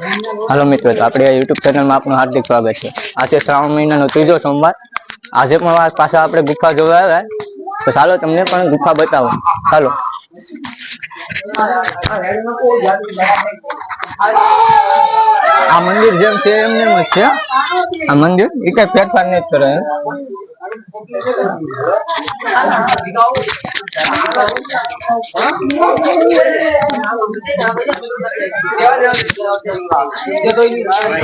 હાલો મિત્રો આપણે યુટ્યુબ ચેનલમાં આપનું હાર્દિક સ્વાગત છે. આજે શ્રાવણ મહિનાનો ત્રીજો સોમવાર. આજે પણ પાછા આપણે ગુફા જોવા આવ્યા. તો ચાલો તમને પણ ગુફા બતાવો. ચાલો. આ મંદિર જેમ છે એમ જ છે. આ મંદિર એ કઈ ફેરફાર નહીં કરે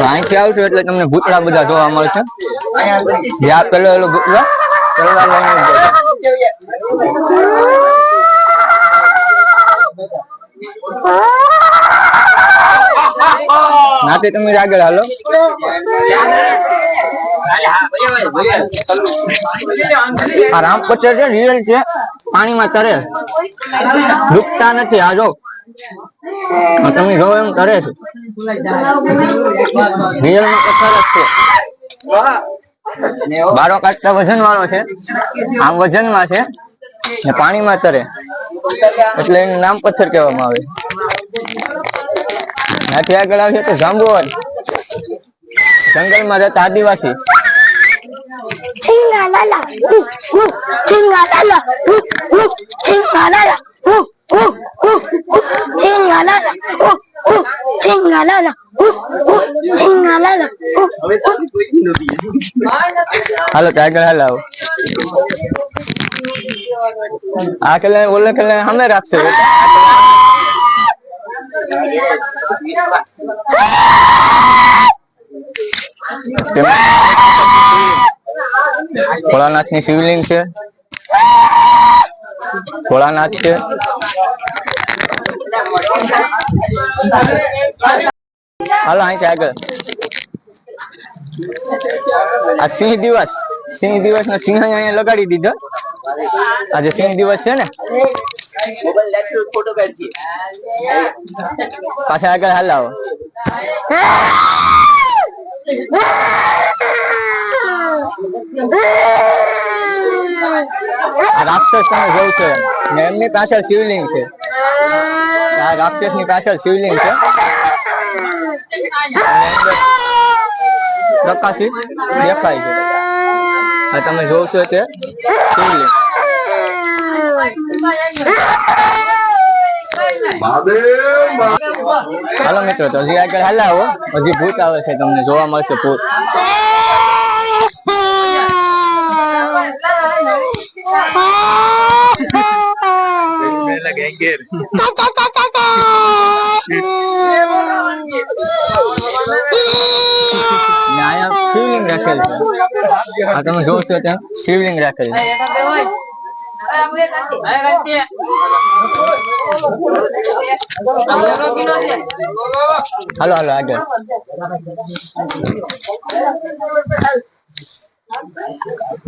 અહીંથી આવશો એટલે તમને ભૂતળા બધા જોવા મળશે. જે આ પેલો એલો ભૂતળો જ તમે આગળ હાલો. આ રામ છે રિયલ છે. પાણીમાં તરે. ડૂબતા નથી, આ તમે જો એમ તરે છે. રિયલમાં પથ્થર જ છે. બારો કાઢતા વજન વાળો છે. આમ વજનમાં છે. ને પાણીમાં તરે. એટલે એનું નામ પથ્થર કહેવામાં આવે ત્યાંથી આગળ આવશે તો જાંબુવન. જંગલમાં રહેતા આદિવાસી. 칭가라라 우우 칭가라라 우우 칭가라라 우우우 칭가라라 우우 칭가라라 우우 칭가라라 హలో ట్యాంకర్ హలో ఆకలి ఒళ్ళకల్ హమ్మే రాక్స్ Terima ભોળાનાથની શિવલિંગ છે. ભોળાનાથ છે. હાલો અહીંથી આગળ. આ સિંહ દિવસ. સિંહ દિવસ નો સિંહ અહીંયા લગાડી દીધો. આજે સિંહ દિવસ છે ને. પાછા આગળ હાલ આવો. રાક્ષસ તમે જોયું છે. ને એમની પાછળ શિવલિંગ છે. આ રાક્ષસની પાછળ શિવલિંગ છે. પ્રકાશિત દેખાય છે. આ તમે છો તે શિવલિંગ. હાલો મિત્રો તો હજી આગળ હલાવો હજી ભૂત આવે છે તમને જોવા મળશે ભૂત ને અહીંયા શિવલિંગ રાખેલ છે આ તમે જોવ છો ત્યાં શિવલિંગ રાખેલ છે હાલો હાલો આગળ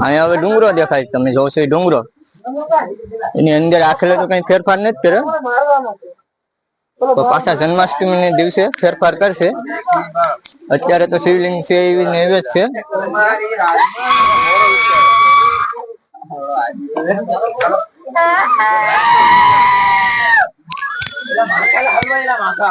અહીંયા હવે ડુંગરો દેખાય છે, તમે જોવો છો ડુંગરો. એની અંદર આખરે તો કઈ ફેરફાર નથી કર્યો. તો પાછા જન્માષ્ટમી દિવસે ફેરફાર કરશે. અત્યારે તો શિવલિંગ છે, એવી ને એવી જ છે. হালুয়া এরা মাখা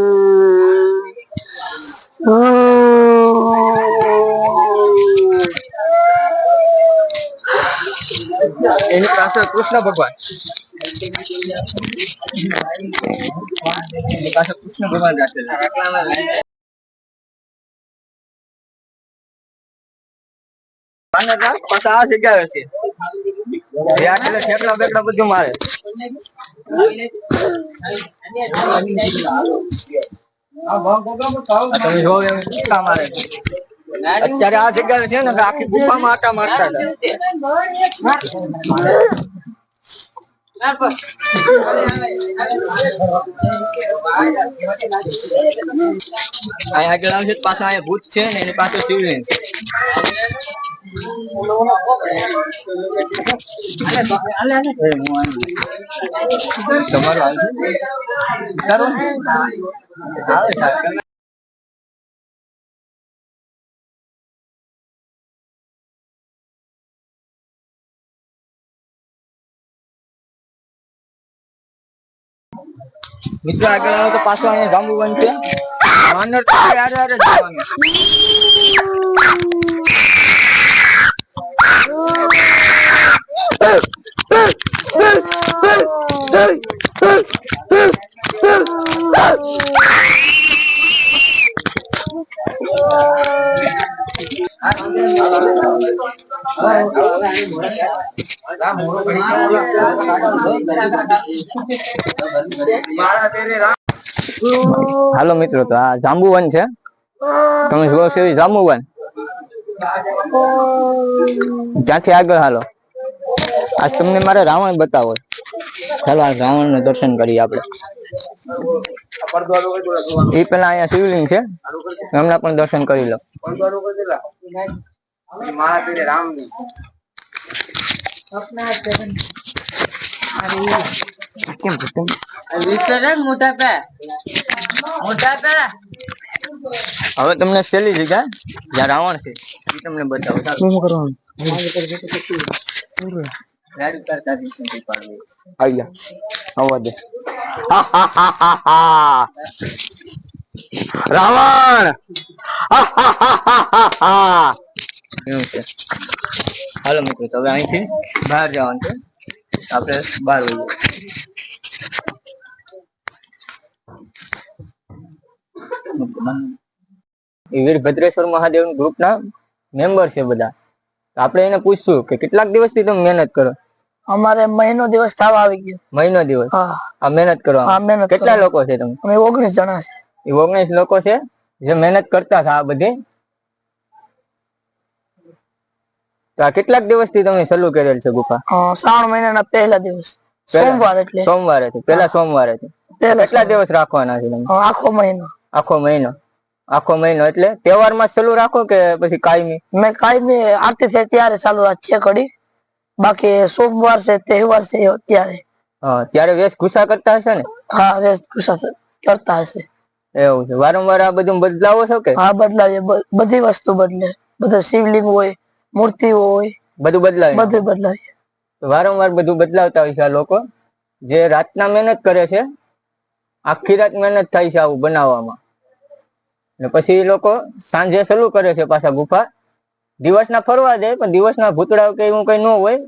એની પાસે કૃષ્ણ ભગવાન. એની પાસે કૃષ્ણ ભગવાન રાખેલા. છે. ઠેકડા બેકડા બધું મારે. તમે એમ. મારે. અત્યારે આ જગ્યા છે ને આખી ગુફામાં આટા મારતા અહીંયા આગળ આવશે પાછા અહીંયા ભૂત છે ને એની પાસે શિવલિંગ છે. તમારું? આવે મિત્રો આગળ આવો તો પાછો અહીંયા જાંબુવન છે. માનર તો યાર યાર જવાનું. હાલો મિત્રો, તો આ જાંબુવન છે. તમે જુઓ છો જાંબુવન? ત્યાંથી આગળ હાલો? આજ તમને મારે રાવણ બતાવો. ચાલો આ રાવણનું દર્શન કરીએ આપણે. એ પેલા અહીંયા શિવલિંગ છે. એમના પણ દર્શન કરી લો. કેમ છે કેમ? મોટા પે? મોટા પે? હવે તમને સેલી જગ્યા જ્યાં રાવણ છે એ તમને બતાવો. ચાલો. ગાડી કરતા દિવસે પાડવી. આવી આવવા દે. હા, હા, હા, હા, હા. રાવણ! હા, હા, હા, હા, હા, હા. એવું છે. હાલો મિત્રો તો હવે અહીંથી બહાર જવાનું છે. આપણે બહાર વહી વીરભદ્રેશ્વર મહાદેવ ગ્રુપ ના મેમ્બર છે બધા. તો આપણે એને પૂછશું કે કેટલાક દિવસથી તમે મહેનત કરો? અમારે મહિનો દિવસ થવા આવી ગયો. મહિનો દિવસ? હા. આ મહેનત કરવા. હા મહેનત કેટલા લોકો છે તમે? અમે ઓગણીસ જણા છે. એ ઓગણીસ લોકો છે જે મહેનત કરતા હતા આ બધી? તો આ કેટલાક દિવસથી તમે શરૂ કરેલ છે ગુફા? શ્રાવણ મહિનાના પહેલા દિવસ. સોમવાર એટલે. સોમવારે થી? પેલા સોમવારે થી? કેટલા દિવસ રાખવાના છે તમે? આખો મહિનો. આખો મહિનો? આખો મહિનો એટલે તહેવારમાં ચાલુ રાખો કે પછી કાયમી? મેં કાયમી આરતી થાય ત્યારે ચાલુ છે ઘડી. બાકી સોમવાર છે તહેવાર છે અત્યારે. ત્યારે હા ત્યારે વેશભૂષા કરતા હશે ને? હા વેશભૂષા કરતા હશે. એવું છે. વારંવાર આ બધું બદલાવો છો કે? હા બદલાવીએ. બધી વસ્તુ બદલે. બધા શિવલિંગ હોય મૂર્તિઓ હોય બધું બદલાય. બધું બદલાય. વારંવાર બધું બદલાવતા હોય છે આ લોકો. જે રાતના મહેનત કરે છે આખી રાત મહેનત થાય છે આવું બનાવવામાં. ને પછી એ લોકો સાંજે શરૂ કરે છે પાછા ગુફા. દિવસના ફરવા દે પણ દિવસના ભૂતડાઓ કે એવું કઈ ન હોય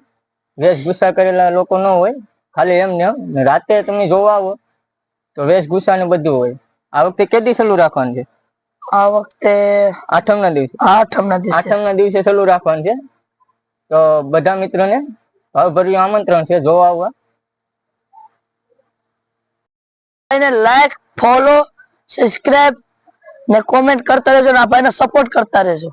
વેશભૂષા કરેલા લોકો ન હોય. ખાલી એમને એમ. રાતે તમે જોવા આવો તો વેશભૂષા ને બધું હોય. આ વખતે કેદી શરૂ રાખવાનું છે? આ વખતે આઠમ ના દિવસે. આઠમ ના દિવસે. આઠમ ના દિવસે ચાલુ રાખવાનું છે. તો બધા મિત્રોને ભાવભર્યું આમંત્રણ છે. જોવા આવવા. એને લાઈક ફોલો સબસ્ક્રાઇબ ને કોમેન્ટ કરતા રહેજો ને આ ભાઈને સપોર્ટ કરતા રહેજો.